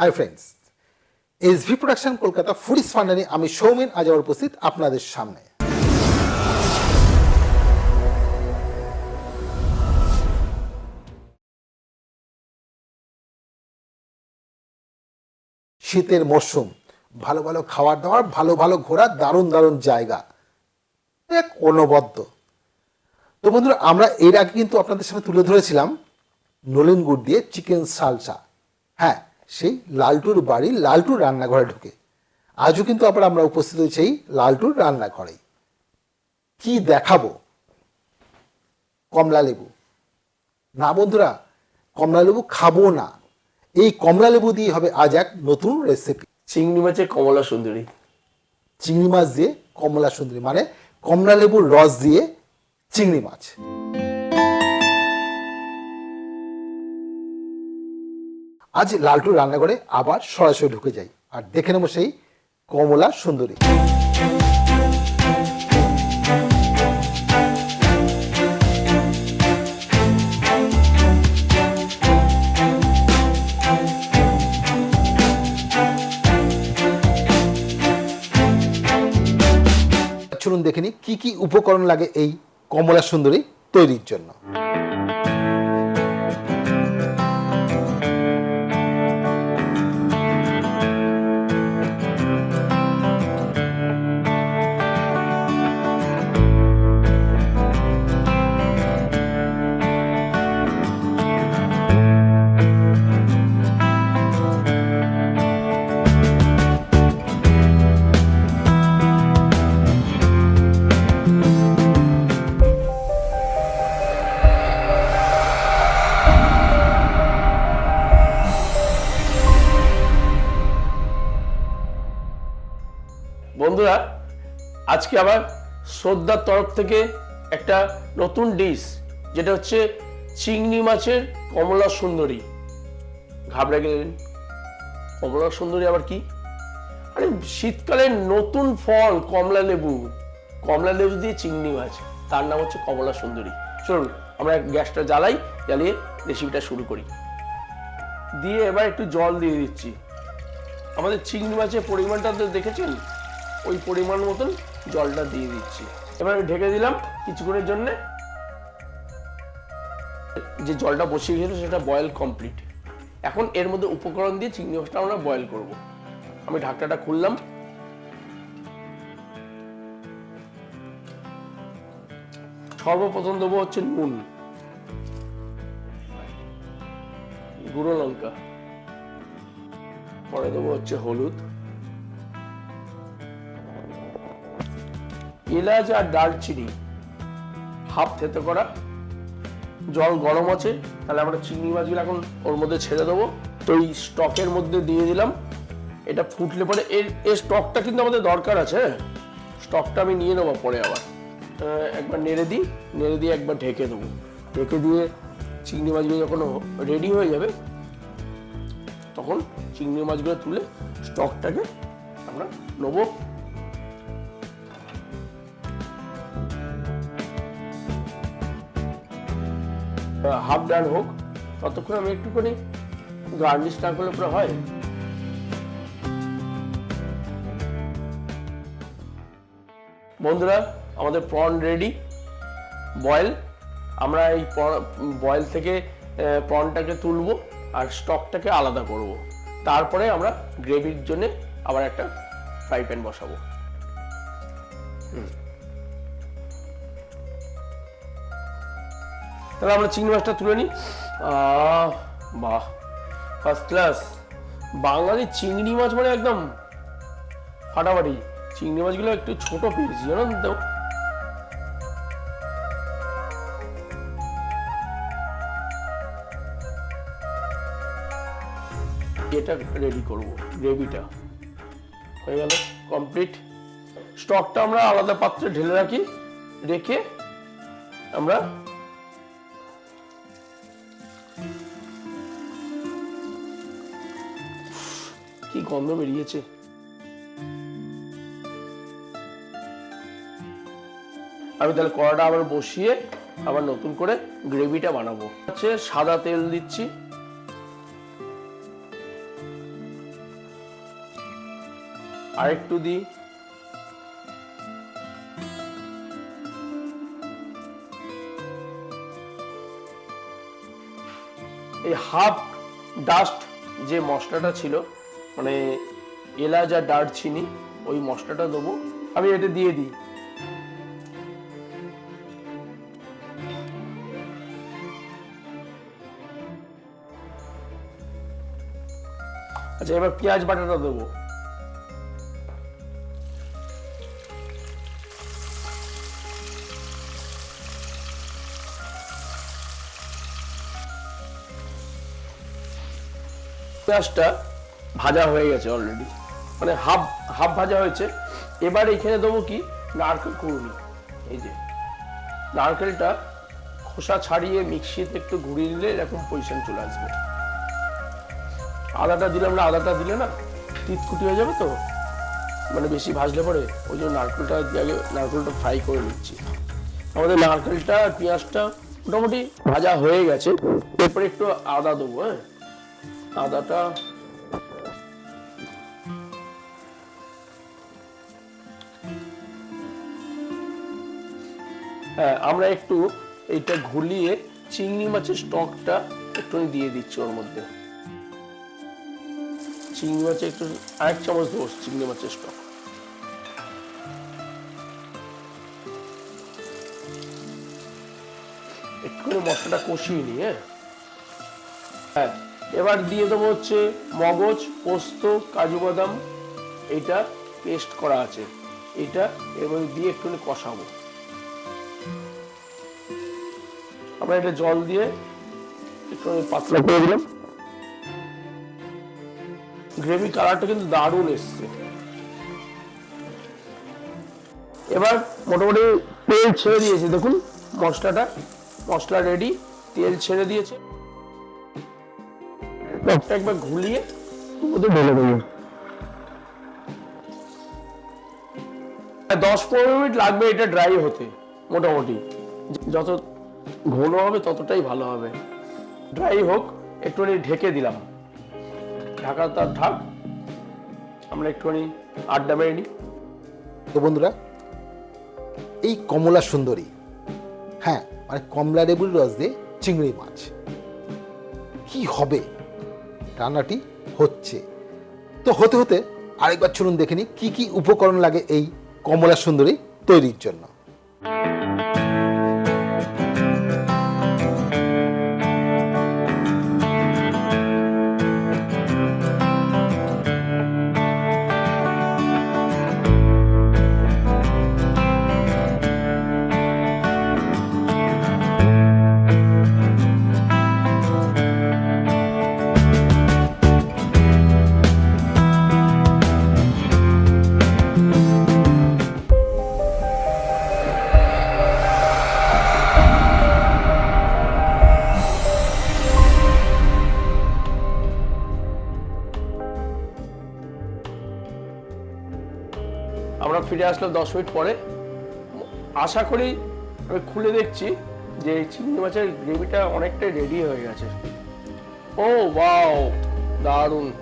Hi friends SV production Kolkata foodies ফান্ডানি আমি সৌমেন আজ উপস্থিত আপনাদের সামনে। শীতের মরশুম, ভালো ভালো খাবার দাবার, ভালো ভালো ঘোরার দারুণ দারুণ জায়গা। এক অনবদ্য। তো বন্ধুরা, আমরা এর আগে কিন্তু আপনাদের সামনে তুলে ধরেছিলাম নলিন গুড় দিয়ে চিকেন সালসা হ্যাঁ সেই লালটুর বাড়ি লালটুর রান্নাঘরে ঢুকে। আজও কিন্তু আবার আমরা উপস্থিত হয়েছি এই লালটুর রান্নাঘরেই। কি দেখাবো? কমলা লেবু। না বন্ধুরা কমলা লেবু খাব না। এই কমলা লেবু দিয়ে হবে আজ এক নতুন রেসিপি চিংড়ি মাছের কমলা সুন্দরী। চিংড়ি মাছ দিয়ে কমলা সুন্দরী মানে কমলা লেবুর রস দিয়ে চিংড়ি মাছ। আজ লালটু রান্নাঘরে আবার সরাসরি ঢুকে যাই। আর দেখে নেব সেই কমলা সুন্দরী। চলুন দেখে নিই কি কি উপকরণ লাগে এই কমলা সুন্দরী তৈরির জন্য। আজকে আবার শ্রদ্ধার তরফ থেকে একটা নতুন ডিশ যেটা হচ্ছে চিংড়ি মাছের কমলা সুন্দরী। ঘাবড়ে গেলেন। কমলা সুন্দরী আবার কি? আরে শীতকালের নতুন ফল, কমলা লেবু। কমলা লেবু দিয়ে চিংড়ি মাছ। তার নাম হচ্ছে কমলা সুন্দরী। চলুন, আমরা গ্যাসটা জ্বালাই, জ্বালিয়ে রেসিপিটা শুরু করি। দিয়ে এবার একটু জল দিয়ে দিচ্ছি। আমাদের চিংড়ি মাছের পরিমাণটা তো দেখেছেন? ওই পরিমাণ মতন জলটা দিয়ে দিচ্ছি। এবার ঢেকে দিলাম কিছুক্ষণের জন্য। যে জলটা বসিয়ে গেছিল সেটা বয়েল কমপ্লিট এখন এর মধ্যে উপকরণ দিয়ে চিংড়ি মাছটা আমরা বয়েল করব। আমি ঢাকনাটা খুললাম। সর্বপ্রথম দেবো হচ্ছে নুন। গুঁড়ো লঙ্কা। পরে দেবো হচ্ছে হলুদ। এলাচ আর দারচিনি হাফ থেতে করা। জল গরম আছে, তাহলে আমরা চিংড়ি মাছগুলো এখন ওর মধ্যে ছেড়ে দেবো। তো এই স্টকের মধ্যে দিয়ে দিলাম। এটা ফুটলে পরে এর এর স্টকটা কিন্তু আমাদের দরকার আছে হ্যাঁ? স্টকটা আমি নিয়ে নেব পরে আবার। একবার নেড়ে দিই, নেড়ে দিয়ে একবার ঢেকে দেবো। ঢেকে দিয়ে চিংড়ি মাছগুলো যখন রেডি হয়ে যাবে, তখন চিংড়ি মাছগুলো তুলে স্টকটাকে আমরা নেব। হাফ ডান হোক, ততক্ষণ আমি একটুখানি গার্নিশ না করলে পরে হয়। বন্ধুরা, আমাদের প্রন রেডি, বয়েল। আমরা এই বয়েল থেকে প্রনটাকে তুলবো আর স্টকটাকে আলাদা করব। তারপরে আমরা গ্রেভির জন্য আবার একটা ফ্রাই প্যান বসাবো। তাহলে আমরা চিংড়ি মাছটা তুলে নিই। বাহ ফার্স্ট ক্লাস বাঙালি চিংড়ি মাছ মানে একদম ফাটাফাটি। চিংড়ি মাছগুলো একটু ছোট পেয়েছি, জানো তো। এটা রেডি করব গ্রেভিটা হয়ে গেল কমপ্লিট স্টকটা আমরা আলাদা পাত্রে ঢেলে রাখি, রেখে আমরা গন্ধ বেরিয়েছে। আমি তাহলে কড়াটা আবার বসিয়ে আবার নতুন করে গ্রেভিটা বানাবো। হচ্ছে সাদা তেল দিচ্ছি। আরেকটু দিই। এই হাফ ডাস্ট যে মশলাটা ছিল মানে এলাচ আর দারচিনি, ওই মশলাটা দেবো। আমি এটা দিয়ে দিই। আচ্ছা এবার পেঁয়াজ বাটাটা দেবো। পেঁয়াজটা ভাজা হয়ে গেছে অলরেডি মানে হাফ হাফ ভাজা হয়েছে। এবার এখানে দেবো কি? নারকেল কুড়ুনি। এই যে, নারকেলটা খোসা ছাড়িয়ে মিক্সিতে একটু ঘুরিয়ে নিলে এরকম পজিশন চলে আসবে। আদাটা দিলে আমরা আদাটা দিলে না তিতকুটি হয়ে যাবে তো? মানে বেশি ভাজলে পরে ওই জন্য নারকেলটা দিয়ে নারকেলটা ফ্রাই করে নিচ্ছি। আমাদের নারকেলটা, পেঁয়াজটা মোটামুটি ভাজা হয়ে গেছে। এরপরে একটু আদা দেবো হ্যাঁ? আদাটা হ্যাঁ আমরা একটু এইটা ঘুলিয়ে চিংড়ি মাছের স্টকটা একটু দিয়ে দিচ্ছি ওর মধ্যে। চিংড়ি মাছের একটু, আরেক চামচ দেবো চিংড়ি মাছের স্টক। একটুখানি মশলাটা কষিয়ে নিই হ্যাঁ। হ্যাঁ এবার দিয়ে দেবো হচ্ছে মগজ, পোস্ত, কাজু বাদাম এটা পেস্ট করা আছে। এটা এবার দিয়ে একটুখানি কষাবো। আমরা এটা জল দিয়ে একটু পাতলা করে দিলাম। গ্রেভি কালারটা কিন্তু দারুণ এসছে। এবার মোটামুটি তেল ছেড়ে দিয়েছে দেখুন মশলাটা। মশলা রেডি তেল ছেড়ে দিয়েছে। একবার ঘুলিয়ে ওদের ঢেলে দেবো। দশ পনেরো মিনিট লাগবে এটা ড্রাই হতে মোটামুটি। যত ঘন হবে, ততটাই ভালো হবে। ড্রাই হোক, একটুখানি ঢেকে দিলাম। ঢাকা তার ঢাক আমরা একটুখানি আড্ডা মেরে নিই। তো বন্ধুরা, এই কমলা সুন্দরী হ্যাঁ মানে কমলা লেবুর রস দিয়ে চিংড়ি মাছ, কি হবে? রান্নাটি হচ্ছে। তো হতে হতে আরেকবার চলুন দেখে নিই, কী কী উপকরণ লাগে এই কমলা সুন্দরী তৈরির জন্য। ফিরে আসলাম দশ মিনিট পরে। আশা করি, আমি খুলে দেখছি যে চিংড়ি মাছের গ্রেভিটা অনেকটাই রেডি হয়ে গেছে। ও বাও দারুণ।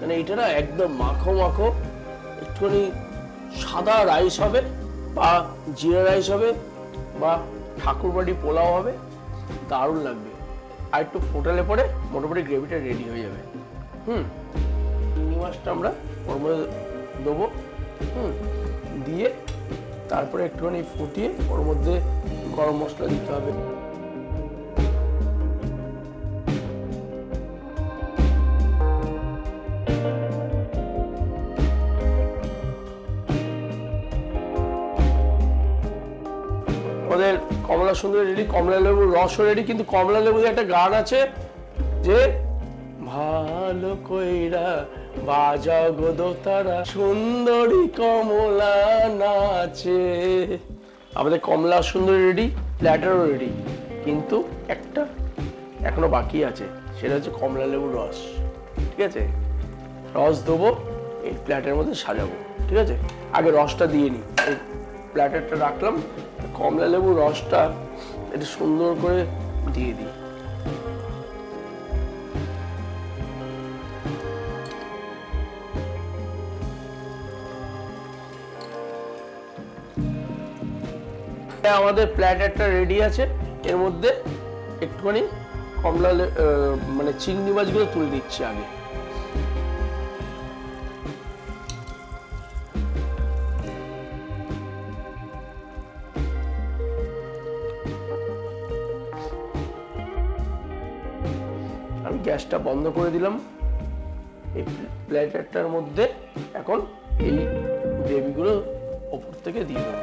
মানে এটা না একদম মাখো মাখো, একটুখানি সাদা রাইস হবে বা জিরা রাইস হবে বা ঠাকুরবাড়ি পোলাও হবে। দারুণ লাগবে। আর একটু ফোটালে পরে মোটামুটি গ্রেভিটা রেডি হয়ে যাবে। হুম, চিংড়ি মাছটা আমরা ওর মধ্যে দেবো। দিয়ে তারপরে একটুখানি ফুটিয়ে ওর মধ্যে গরম মশলা দিতে হবে। ওদের কমলা সুন্দর রেডি, কমলা লেবুর রসও রেডি, কিন্তু কমলা লেবুর একটা গান আছে যে, ভালো কইরা দোতারা সুন্দরী কমলা নাচে। আমাদের কমলা সুন্দরী রেডি প্ল্যাটারও রেডি কিন্তু একটা এখনও বাকি আছে, সেটা হচ্ছে কমলা লেবুর রস। ঠিক আছে? রস দেবো এই প্ল্যাটের মধ্যে সাজাবো। ঠিক আছে? আগে রসটা দিয়ে নিই এই প্ল্যাটারটা রাখলাম, কমলা লেবুর রসটা একটু সুন্দর করে দিয়ে দিই। আমাদের প্ল্যাটারটা রেডি আছে। এর মধ্যে একটুখানি কমলা মানে চিংড়ি মাছগুলো তুলে দিচ্ছি আগে। আমি গ্যাসটা বন্ধ করে দিলাম। এই প্ল্যাটারটার মধ্যে এখন এই গ্রেভিগুলো ওপর থেকে দিয়ে দেবো।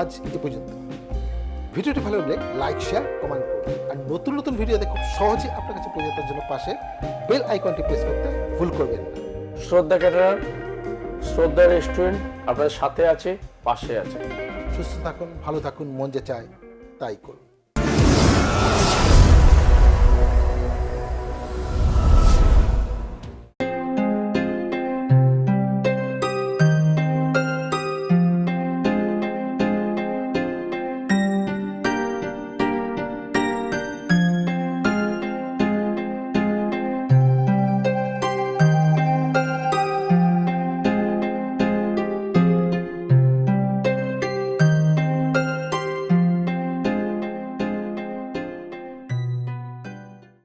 আজ এ পর্যন্ত। ভিডিওটি ভালো লাগলে লাইক শেয়ার কমেন্ট করুন। আর নতুন নতুন ভিডিওতে খুব সহজে আপনার কাছে পৌঁছে জন্য পাশে বেল আইকনটি প্রেস করতে ভুল করবেন না। শ্রদ্ধা ক্যাটারার শ্রদ্ধা রেস্টুরেন্ট আপনার সাথে আছে পাশে আছে। সুস্থ থাকুন ভালো থাকুন মন যে চায় তাই করুন।